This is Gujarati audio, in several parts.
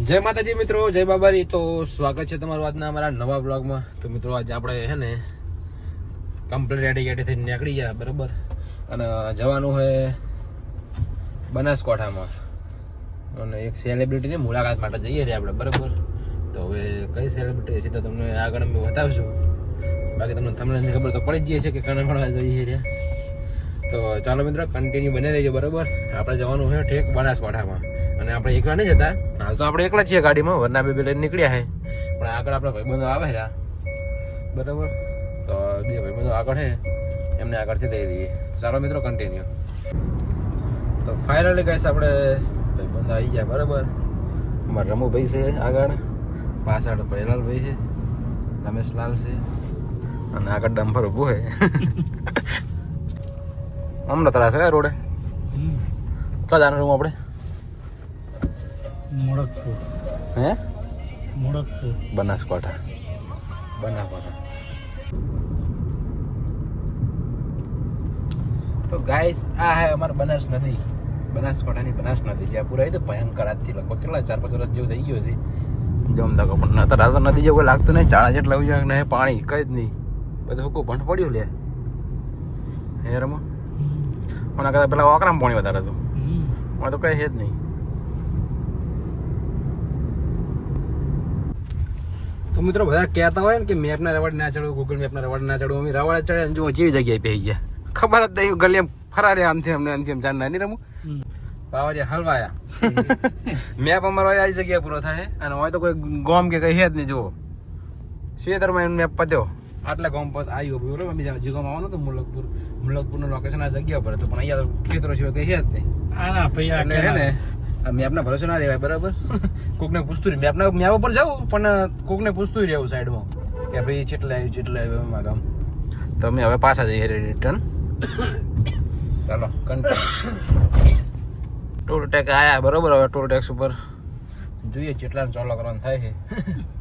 જય માતાજી મિત્રો, જય બાબારી. તો સ્વાગત છે તમારું આજના અમારા નવા બ્લોગમાં તો મિત્રો, આજે આપણે હે ને કમ્પ્લીટ રેડી ગેડી થઈને નીકળી ગયા, બરાબર? અને જવાનું છે બનાસકાંઠામાં. અને એક સેલિબ્રિટીની મુલાકાત માટે જઈએ છીએ આપણે, બરાબર? તો હવે કઈ સેલિબ્રિટી છે તો તમને આગળ અમે બતાવશું. બાકી તમને તમને ખબર તો પડી જ જઈએ છે કે કણા મળવા જઈએ રહ્યા. તો ચાલો મિત્રો કન્ટિન્યુ બને રહેજો, બરાબર? આપણે જવાનું છે ઠેક બનાસકાંઠામાં. અને આપણે એકલા નહીં જતા. હાલ તો આપણે એકલા છીએ ગાડીમાં વરના બે લઈને નીકળ્યા છે પણ આગળ આપણા ભાઈબંધો આવે રહ્યા બરાબર. તો બે ભાઈબંધો આગળ છે એમને આગળથી લઈ લઈએ. ચાલો મિત્રો કન્ટિન્યુ તો ફાઇનલી કહીશ આપણે ભાઈબંધો આવી ગયા બરાબર? અમારા રમુભાઈ છે આગળ. પાછળ પહેલાલભાઈ છે રમેશલાલ છે અને આગળ ડમ્ફર ઊભું છે હમણાં ત્રાસ રોડે. ચાલ જાણ રૂમ આપણે. મોડકપુર હે? મોડકપુર બનાસકાંઠા. બનાસકાંઠા. તો ગાઈસ આ હે અમાર બનાસ નદી. બનાસકાંઠાની બનાસ નદી. જ્યાં પૂરા તો ભયંકર આજથી લગભગ કેટલા ચાર પાંચ વર્ષ જેવું થઈ ગયો છે જમતા પણ નતર આ તો નદી જેવું કોઈ લાગતું નહીં. ચાળા જેટલા આવી જાય ને પાણી કઈ જ નહીં. બધું હુકું ભંડ પડ્યું લે. હે રમો? મને કદાચ પેલા ઓકરામ પાણી વધારે હતું. મને તો કઈ છે જ નહીં. તો મિત્રો બધા કહેતા હોય ને કે મેપના રવાડ ના ચડવું ગૂગલ મેપના રવાડ ના ચડવું. અમે રવાડ ચડે જો જેવી જગ્યાએ પહી ગયા. ખબર જ નહીં ગલી ફરારે આમથી અમને આમથી જાન જાણ નહીં રમું. બાવાજી હલવાયા. મેપ અમારો આ જગ્યા પૂરો થાય અને હોય તો કોઈ ગોમ કે કઈ હે જ નહીં જુઓ. શેતરમાં એમ મેપ પત્યો આટલા ગામ પર આવ્યો બરોબર? અમે જે ગામ આવવાનું હતું મુલકપુર. મુલકપુરનું લોકેશન આ જગ્યા પર હતું પણ અહીંયા તો ખેતરો સિવાય કઈ હે જ નહીં. ના ભાઈ એટલે હે ને. આ મેપના ભરોસે ના રહેવાય બરાબર? કોકને પૂછતું રહ્યું. મેપના મેપ ઉપર જવું પણ કોકને પૂછતું રહેવું સાઈડમાં કે ભાઈ ચેટલે આવ્યું ચેટલે આવ્યું એમાં ગામ તમે હવે પાછા જઈએ રિટર્ન ચાલો ટોલ ટેક આયા બરોબર હવે ટોલ ટેક્સ ઉપર. જોઈએ ચેટલા ચોલો કરવાનું થાય છે.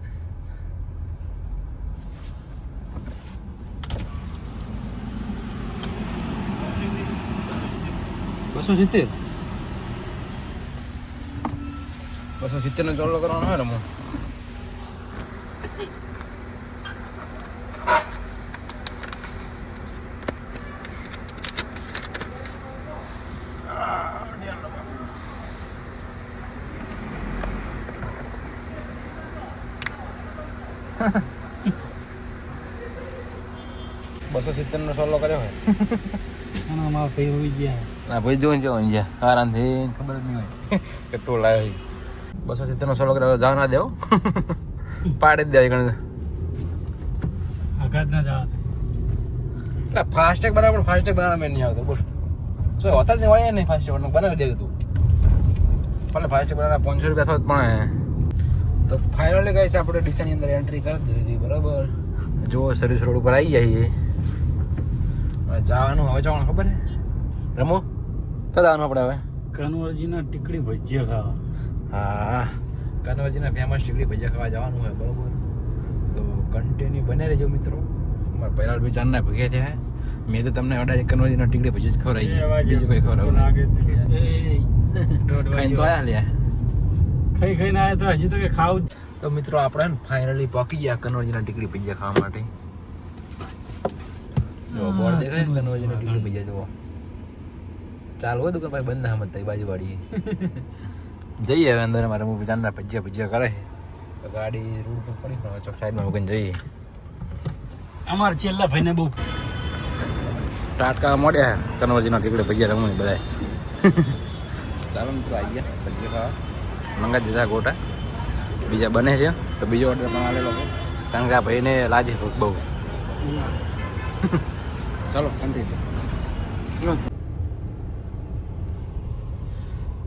બસો સિત્તેર? બસો સિત્તેર નો ચોલ્લો કરવાનો હોય ને હું બસો સિત્તેર નો સોલ્લો કર્યો હોય આના મારા ભાઈ હોઈ ગયા ના ભાઈ જોઈને જવાનું છે આરામથી ખબર જ નહીં હોય કે ટોલ આવ્યો છે બસો સિત્તેર નો સોલો કર્યો જવા ના દેવો. પાડી જ દેવાય ગણ આઘાત ના જવા એટલે ફાસ્ટેગ બરાબર ફાસ્ટેગ બનાવવા મેં નહીં આવતો. બોલ. શું હોતા જ નહીં હોય નહીં ફાસ્ટેગ બનાવી દેવું તું. ભલે ફાસ્ટેગ બનાવવા પાંચસો રૂપિયા થોત પણ તો ફાઇનલી ગઈ છે આપણે ડીસાની અંદર એન્ટ્રી કરી દીધી બરાબર. જો સર્વિસ રોડ ઉપર આવી જઈએ જવાનું હવે જવાનું ખબર રમો. કદાવાનું આપણે હવે. કનવરજીના ટીકડી ભજીયા ખાવા. હા કનવરજીના ફેમસ ટીકડી ભજીયા ખાવા જવાનું હોય બરોબર. તો કન્ટિન્યુ બને રહેજો મિત્રો. મારા પહેલા બે ચારના ભગે થયા મેં તો તમને ઓર્ડર કનવરજીના ટીકડી ભજી જ ખવડાવી. બીજું કોઈ ખવડાવું ખાઈને તો આયા લ્યા. ખાઈ ખાઈને આયા તો હજી તો કે ખાવું જ. તો મિત્રો આપણે ફાઇનલી પકી ગયા કનવરજીના ટીકડી ભજીયા ખાવા માટે. જો બોર્ડ દેખાય ને ટીકડી ભજીયા જુઓ. ચાલુ હોય દુકાન ભાઈ બંધ ના સમજતા બાજુ વાળી જઈએ હવે અંદર અમારે મૂવી જાનના ભજીયા ભજીયા કરે. તો ગાડી રોડ પર પડી પણ ચોક સાઈડમાં મૂકીને જઈએ. અમાર છેલ્લા ભાઈને બહુ. ટાટકા મોડ્યા કનવરજીના ટીકડે ભજીયા રમવું બધા ચાલો મિત્રો આવી ગયા. ભજીયા ખાવા. મંગા દીધા ગોટા. બીજા બને છે. તો બીજો ઓર્ડર પણ આલેલો છે. કારણ કે આ ભાઈને લાજે ભૂખ બહુ. ચાલો કન્ટિન્યુ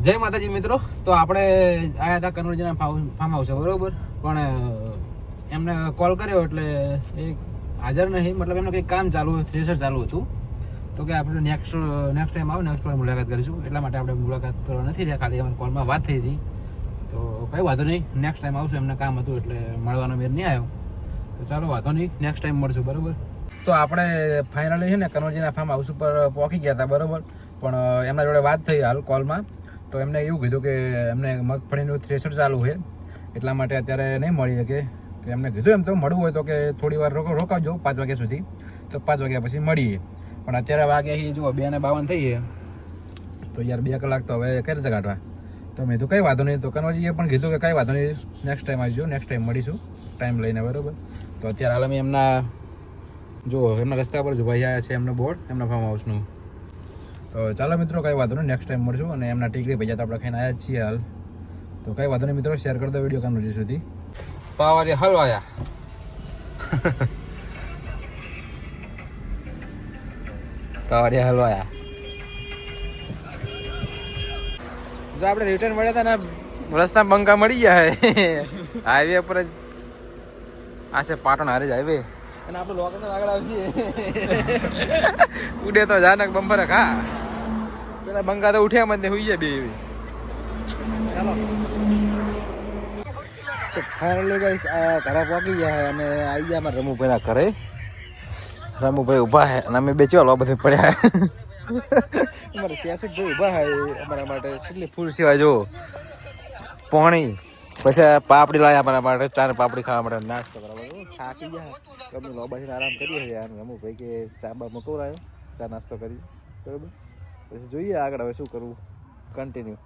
જય માતાજી મિત્રો. તો આપણે આવ્યા હતા કનવરજીના ફાર્મ હાઉસે બરોબર? પણ એમને કોલ કર્યો એટલે એ હાજર નહીં. મતલબ એમનું કંઈક કામ ચાલુ થ્રેસર ચાલુ હતું. તો કે આપણે નેક્સ્ટ નેક્સ્ટ ટાઈમ આવો નેક્સ્ટ ટાઈમ મુલાકાત કરીશું. એટલા માટે આપણે મુલાકાત કરવા નથી રહ્યા. ખાલી અમારી કોલમાં વાત થઈ હતી. તો કંઈ વાંધો નહીં. નેક્સ્ટ ટાઈમ આવશું. એમને કામ હતું એટલે મળવાનો મેર નહીં આવ્યો. તો ચાલો, વાંધો નહીં. નેક્સ્ટ ટાઈમ મળશું. બરોબર? તો આપણે ફાઇનલી છે ને, કનોજીના ફાર્મ હાઉસ ઉપર પહોંચી ગયા હતા. બરોબર? પણ એમના જોડે વાત થઈ હાલ કોલમાં તો એમને એવું કીધું કે એમને મગફળીનું થ્રેસર ચાલુ છે. એટલા માટે અત્યારે નહીં મળી શકે. કે એમને કીધું એમ તો મળવું હોય તો કે થોડી વાર રોક, રોકાવજો પાંચ વાગ્યા સુધી. તો પાંચ વાગ્યા પછી મળીએ. પણ અત્યારે વાગ્યા જુઓ, બે ને બાવન થઈ છે તો યાર બે કલાક તો હવે કઈ રીતે કાઢવા? તો મેં તો કંઈ વાંધો નહીં. તો કનવાજીએ પણ કીધું કે કંઈ વાંધો નહીં નેક્સ્ટ ટાઈમ આવજો નેક્સ્ટ ટાઈમ મળીશું. ટાઈમ લઈને, બરાબર. તો અત્યારે હાલ અમે એમના જો એમના રસ્તા પર જ ભાઈ આવ્યા છે, એમનો બોર્ડ એમના ફાર્મ હાઉસનું તો ચાલો મિત્રો, કંઈ વાંધો નહીં. નેક્સ્ટ ટાઈમ મળશું અને એમના ટીકરી ભૈયા તો આપણે ખાઈને આવ્યા છીએ હાલ. તો કંઈ વાંધો નહીં મિત્રો શેર કરી દો વીડિયો કનવજી સુધી. પાવારી હલવાયા. પાવારી હલવાયા. જો આપણે રિટર્ન મળ્યા હતા ને રસ્તા બંકા મળી ગયા હાઈવે પર જ. આ છે પાટણ હારે જ હાઈવે અને આપણે લોકેશન આગળ આવશે ઉડે તો જાનક બંબર ખા પેલા બંગા તો ઉઠ્યા મને હોઈ જાય બે એવી. ચાલો તો ફાઇનલી આ ઘરે પહોંચી ગયા અને આવી ગયા અમારા રમુભાઈના ઘરે. રમુભાઈ ઊભા છે અને અમે બે ચાલો બધે પડ્યા અમારે સિયાસત ભાઈ ઊભા છે અમારા માટે કેટલી ફૂલ સિવાય જો પાણી, પછી પાપડી લાવ્યા અમારા માટે, ચાર પાપડી ખાવા માટે નાસ્તો માટે. થાકી ગયા તો અમે લોબાથી આરામ કરીએ છીએ. અને રમુભાઈ કે ચા બા મકવરાયો ચા નાસ્તો કરી બરોબર? પછી જોઈએ આગળ હવે શું કરવું. કન્ટિન્યુ